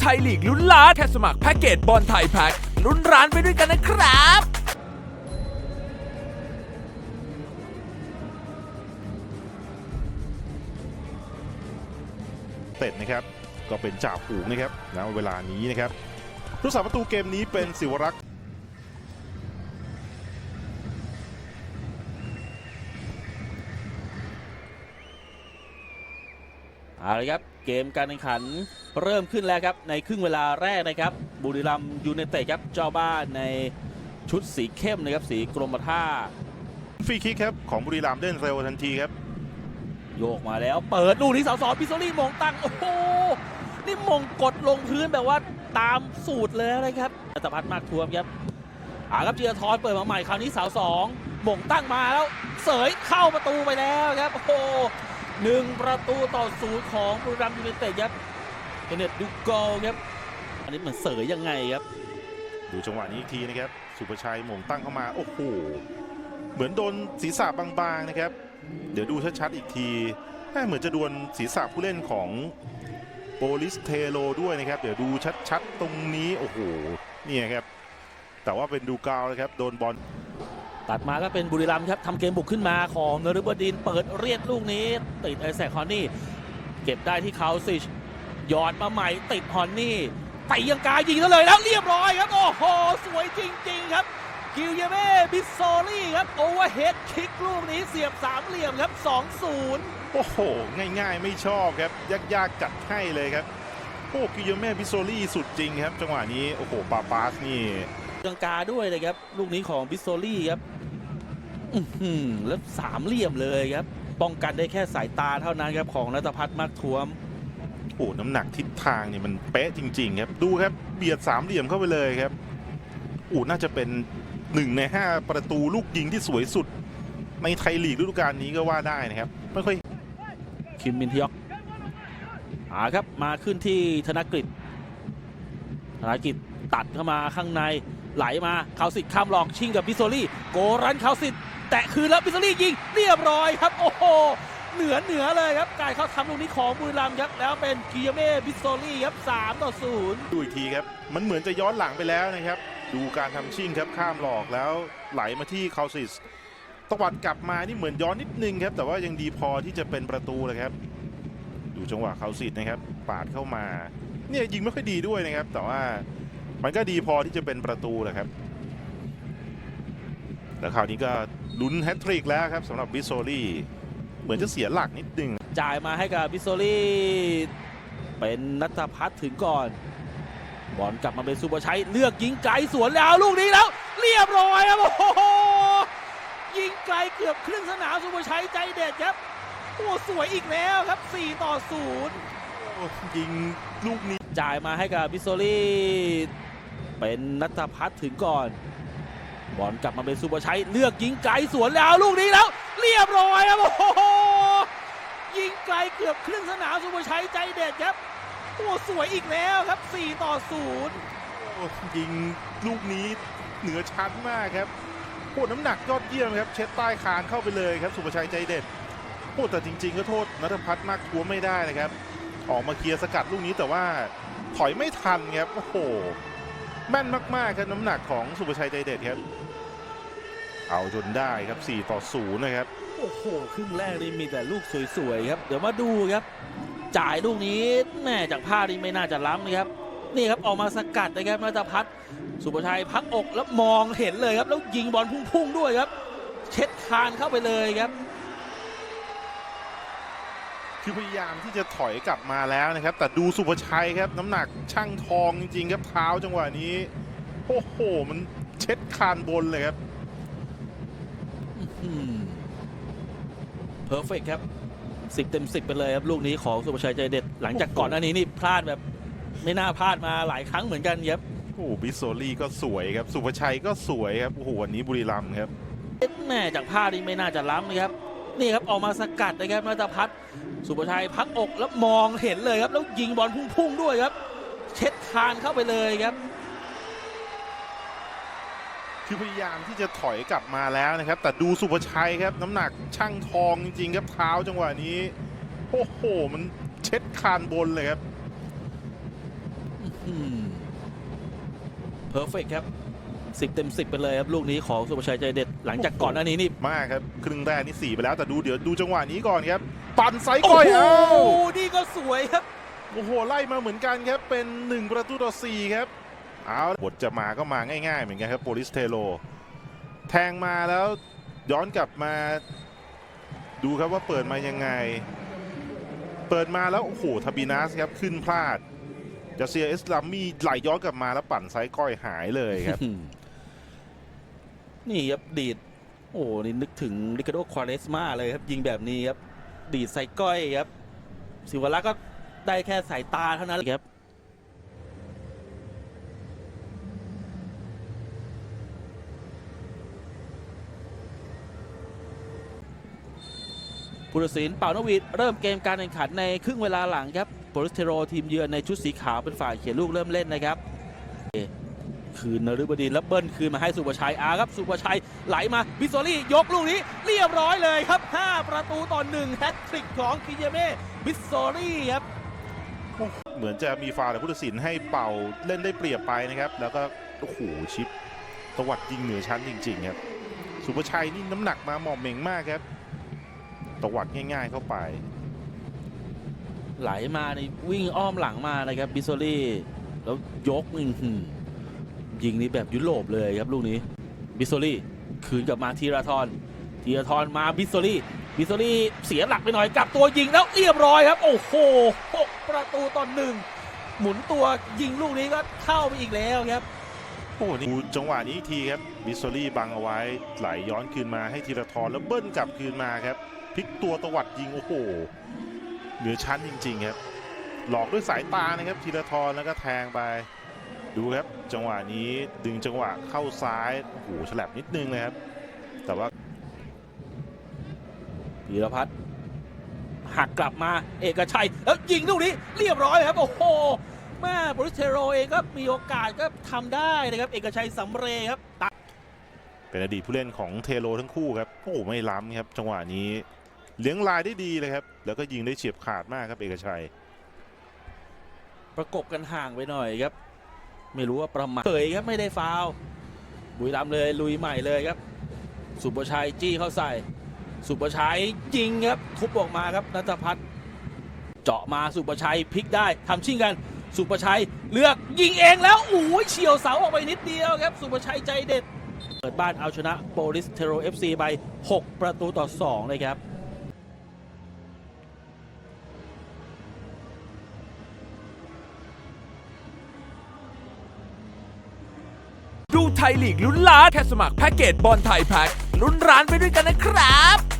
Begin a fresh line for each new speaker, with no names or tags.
ไทยลีกลุ้นล้านแค่สมัครแพ็กเกจบอลไทยแพ็กลุ้นร้านไปด้วยกันนะครับ
เต็ดนะครับก็เป็นจ่าฝูงนะครับณเวลานี้นะครับผู้สาประตูเกมนี้เป็นสิวรักษ์
เอาละครับเกมการแข่งขันเริ่มขึ้นแล้วครับในครึ่งเวลาแรกนะครับบุรีรัมย์ยูไนเต็ดครับเจ้าบ้านในชุดสีเข้มนะครับสีกรมท่า
ฟรีคิกครับของบุรีรัมย์เล่นเร็วทันทีครับ
โยกมาแล้วเปิดลูกนี้เสาสองพิโซลี่มงตั้งโอ้โหนี่มงกดลงพื้นแบบว่าตามสูตรเลยนะครับอัตพัฒน์มากทวมครับอาครับเจียทอนเปิดมาใหม่คราวนี้เสาสองมงตั้งมาแล้ว เสยเข้าประตูไปแล้วครับโอ้โห หนึ่งประตูต่อศูนย์ของบุรีรัมย์ยูไนเต็ดครับเอเนตดูโกลครับ อันนี้เหมือนเสยยังไงครับ
ดูจังหวะนี้อีกทีนะครับ สุประชัยหม่งตั้งเข้ามา โอ้โห เหมือนโดนศีรษะบางๆนะครับ เดี๋ยวดูชัดๆอีกทีแม่เหมือนจะโดนศีรษะผู้เล่นของโปลิสเทโลด้วยนะครับ เดี๋ยวดูชัดๆ ตรงนี้ โอ้โหเนี่ยครับ แต่ว่าเป็นดูกาวนะครับ โดนบอล
ตัดมาก็เป็นบุรีรัมย์ครับทำเกมบุกขึ้นมาของนฤบดินเปิดเรียดลูกนี้ ติดไอแซคฮอนนี่เก็บได้ที่เขาซิชหยอดมาใหม่ติดฮอนนี่ไปยังกายยิงแล้วเลยแล้วเรียบร้อยครับ โอ้โห สวยจริง ๆ ครับ กิลเยเม่บิสโซลี่ครับ โอเวอร์เฮดคิกลูกนี้เสียบสามเหลี่ยมครับ 2-0
โอ้โห ง่ายๆ ไม่ชอบครับ ยากๆ จัดให้เลยครับโอ้กิโยเม่บิโซลี่สุดจริงครับ จังหวะนี้ โอ้โห ปาปาสนี่
ลังกาด้วยเลยครับ ลูกนี้ของบิสโซลี่ครับ อื้อหือแล้วสามเหลี่ยมเลยครับ ป้องกันได้แค่สายตาเท่านั้นครับของนัทพัฒน์มากทวม
โอ้น้ำหนักทิศทางเนี่ยมันเป๊ะจริง ๆ ครับ ดูครับเบียดสามเหลี่ยมเข้าไปเลยครับโอ้น่าจะเป็นหนึ่งในห้าประตูลูกยิงที่สวยสุด ในไทยลีกฤดูกาลนี้ก็ว่าได้นะครับ ไม่ค่อย
คิมมินทยอกหาครับมาขึ้นที่ธนกฤษธนกฤษตัดเข้ามาข้างในไหลมาคาวสิทธิ์ข้ามหลอกชิงกับบิสโซลี่ โกรันคาวสิทธิ์ แตะคืนแล้วบิสโซลี่ยิงเรียบร้อยครับ โอ้โหเหนือเหนือเลยครับการเข้าทำลูกนี้ของบุรีรัมย์ครับแล้วเป็นกิยเม่บิสโซลี่ครับ3ต่อ0
ดูอีกทีครับ มันเหมือนจะย้อนหลังไปแล้วนะครับ ดูการทำชิ่งครับข้ามหลอกแล้วไหลมาที่คาซิสตวัดกลับมานี่เหมือนย้อนนิดนึงครับ แต่ว่ายังดีพอที่จะเป็นประตูเลยครับ ดูจังหวะคาซิสนะครับ ปาดเข้ามา เนี่ยยิงไม่ค่อยดีด้วยนะครับ แต่ว่ามันก็ดีพอที่จะเป็นประตูแหละครับ แล้วคราวนี้ก็ลุ้นแฮตทริกแล้วครับสำหรับบิสโซลี่เหมือนจะเสียหลักนิดนึง
จ่ายมาให้กับบิสโซลี่เป็นนัทพัฒน์ถึงก่อน บอลกลับมาเป็นสุประชัยเลือกยิงไกลสวนแล้วลูกนี้แล้ว เรียบร้อยครับโอ้โหยิงไกลเกือบครึ่งสนามสุประชัยใจเด็ดครับโอ้สวยอีกแล้วครับ 4 ต่อ 0
ยิงลูกนี้
จ่ายมาให้กับบิสโซลี่เป็นนัทพัฒน์ถึงก่อน บอลกลับมาเป็นสุประชัยเลือกยิงไกลสวนแล้วลูกนี้แล้ว เรียบร้อยครับโอ้โหยิงไกลเกือบครึ่งสนามสุประชัยใจเด็ดครับโอ้สวยอีกแล้วครับ 4 ต่อ 0
ยิงลูกนี้เหนือชั้นมากครับโอ้น้ำหนักยอดเยี่ยมครับ เช็ดใต้คานเข้าไปเลยครับ สุภชัยใจเด็ดโอ้แต่จริง ๆ ก็โทษนัทพัฒน์มากทัวไม่ได้นะครับ ออกมาเคลียร์สกัดลูกนี้แต่ว่าถอยไม่ทันครับ โอ้โห แม่นมากๆครับน้ำหนักของสุภชัยใจเด็ดครับ เอาจนได้ครับ 4 ต่อ 0 นะครับ
โอ้โห ครึ่งแรกนี่มีแต่ลูกสวยๆครับ เดี๋ยวมาดูครับ จ่ายลูกนี้แม่จากผ้านี่ไม่น่าจะล้ำนะครับ นี่ครับออกมาสกัดนะครับนัทพัฒน์สุภชัยพักอกแล้วมองเห็นเลยครับ แล้วยิงบอลพุ่งๆด้วยครับ เช็ดคานเข้าไปเลยครับ
คือพยายามที่จะถอยกลับมาแล้วนะครับ แต่ดูสุภชัยครับน้ำหนักช่างทองจริงๆครับเท้าจังหวะนี้โอ้โหมันเช็ดคานบนเลยครับ
เพอร์เฟกครับ10เต็ม10ไปเลยครับ ลูกนี้ของสุภชัยใจเด็ด หลังจากก่อนหน้านี้นี่พลาดแบบ ไม่น่าพลาดมาหลายครั้งเหมือนกันครับ
โอ้โหบิสโซลี่ก็สวยครับ สุภชัยก็สวยครับโอ้โหวันนี้บุรีรัมย์ครับ
แม่จากผ้านี่ไม่น่าจะล้ำนะครับ นี่ครับออกมาสกัดนะครับนัทพัฒน์สุภชัยพักอกแล้วมองเห็นเลยครับ แล้วยิงบอลพุ่งๆด้วยครับ เช็ดคานเข้าไปเลยครับ
คือพยายามที่จะถอยกลับมาแล้วนะครับ แต่ดูสุภชัยครับน้ำหนักช่างทองจริงๆครับเท้าจังหวะนี้โอ้โหมันเช็ดคานบนเลยครับ
เพอร์เฟกครับ สิบเต็มสิบไปเลยครับ ลูกนี้ของสุภาชัยใจเด็ด หลังจากก่อนหน้านี้นี่
มากครับ ครึ่งแรกนี่สี่ไปแล้วแต่ดูเดี๋ยวดูจังหวะนี้ก่อนครับ ปั่นไซส์
โอ้
ก้อย
โห
เอ้า
นี่ก็สวยครับ
โอ้โห ไล่มาเหมือนกันครับ เป็น 1 ประตูต่อ4ครับเอาบทจะมาก็มาง่ายๆ เหมือนกันครับโปลิสเทโล แทงมาแล้วย้อนกลับมา ดูครับว่าเปิดมายังไง เปิดมาแล้วโอ้โหทาบินัสครับขึ้นพลาดจะเซียเอสลามีไหลย้อนกลับมาแล้วปั่นไซส์ก้อยหายเลยครับ
นี่ครับดีด โอ้นี่นึกถึงริคาโดควาเรสมาเลยครับ ยิงแบบนี้ครับ ดีดใส่ก้อยครับ สิวรักษ์ก็ได้แค่สายตาเท่านั้นครับผู้ตัดสินเป่านวีดเริ่มเกมการแข่งขันในครึ่งเวลาหลังครับโปรสเทโรทีมเยือนในชุดสีขาวเป็นฝ่ายเขียนลูกเริ่มเล่นนะครับ คืนนฤบดินแล้วเบิ้ลคืนมาให้สุประชัยอาครับสุประชัยไหลมาบิสโซลี่ยกลูกนี้เรียบร้อยเลยครับ 5 ประตูต่อ1แฮตทริกของคิเยเม่บิสโซลี่ครับ
เหมือนจะมีฟาวล์แต่ผู้ตัดสินให้เป่าเล่นได้เปรียบไปนะครับ แล้วก็โอ้โหชิปตวัดยิงเหนือชั้นจริง ๆ ครับ สุภชัยนี่น้ำหนักมาหมอบเหม่งมากครับตวัดง่าย ๆเข้าไป
ไหลมาในวิ่งอ้อมหลังมานะครับบิสโซลี่แล้วยกอื้อหือ ยิงนี่แบบยุโรปเลยครับลูกนี้บิสโซลี่คืนกลับมาทีราทอนทีราทอนมาบิสโซลี่บิสโซลี่เสียหลักไปหน่อยกลับตัวยิงแล้วเรียบร้อยครับ โอ้โหหกประตูต่อหนึ่งหมุนตัวยิงลูกนี้ก็เข้าไปอีกแล้วครับ
โอ้โหนี่จังหวะนี้อีกทีครับบิสโซลี่บังเอาไว้ไหลย้อนคืนมาให้ธีรทรแล้วเบิ้ลกลับคืนมาครับพลิกตัวตวัดยิงโอ้โหเหนือชั้นจริง ๆ ครับ หลอกด้วยสายตานะครับธีรทรแล้วก็แทงไป ดูครับจังหวะนี้ดึงจังหวะเข้าซ้ายโอ้โหฉลับนิดนึงเลยครับ แต่ว่า
พีรพัฒน์หักกลับมาเอกชัยแล้วยิงลูกนี้เรียบร้อยครับ โอ้โหแม่บริสเทโรเองก็มีโอกาสก็ทำได้นะครับ เอกชัยสำเร็จครับ
เป็นอดีตผู้เล่นของเทโลทั้งคู่ครับโอ้ไม่ล้ำครับ จังหวะนี้เลี้ยงลายได้ดีเลยครับ แล้วก็ยิงได้เฉียบขาดมากครับเอกชัย
ประกบกันห่างไปหน่อยครับ ไม่รู้ว่าประมาทเผยครับไม่ได้ฟาวบุรีรัมย์เลยลุยใหม่เลยครับ สุประชัยจี้เข้าใส่ สุประชัยยิงครับทุบออกมาครับนัทพัฒน์เจาะมาสุประชัยพลิกได้ทำชิ่งกัน สุประชัยเลือกยิงเองแล้วโอ้ยเฉียวเสาออกไปนิดเดียวครับ สุประชัยใจเด็ด เปิดบ้านเอาชนะโปลิสเทโรเอฟซีไป 6 ประตูต่อ 2 เลยครับ
ไทยลีกลุ้นล้านแค่สมัครแพ็กเกจบอลไทยแพ็กลุ้นร้านไปด้วยกันนะครับ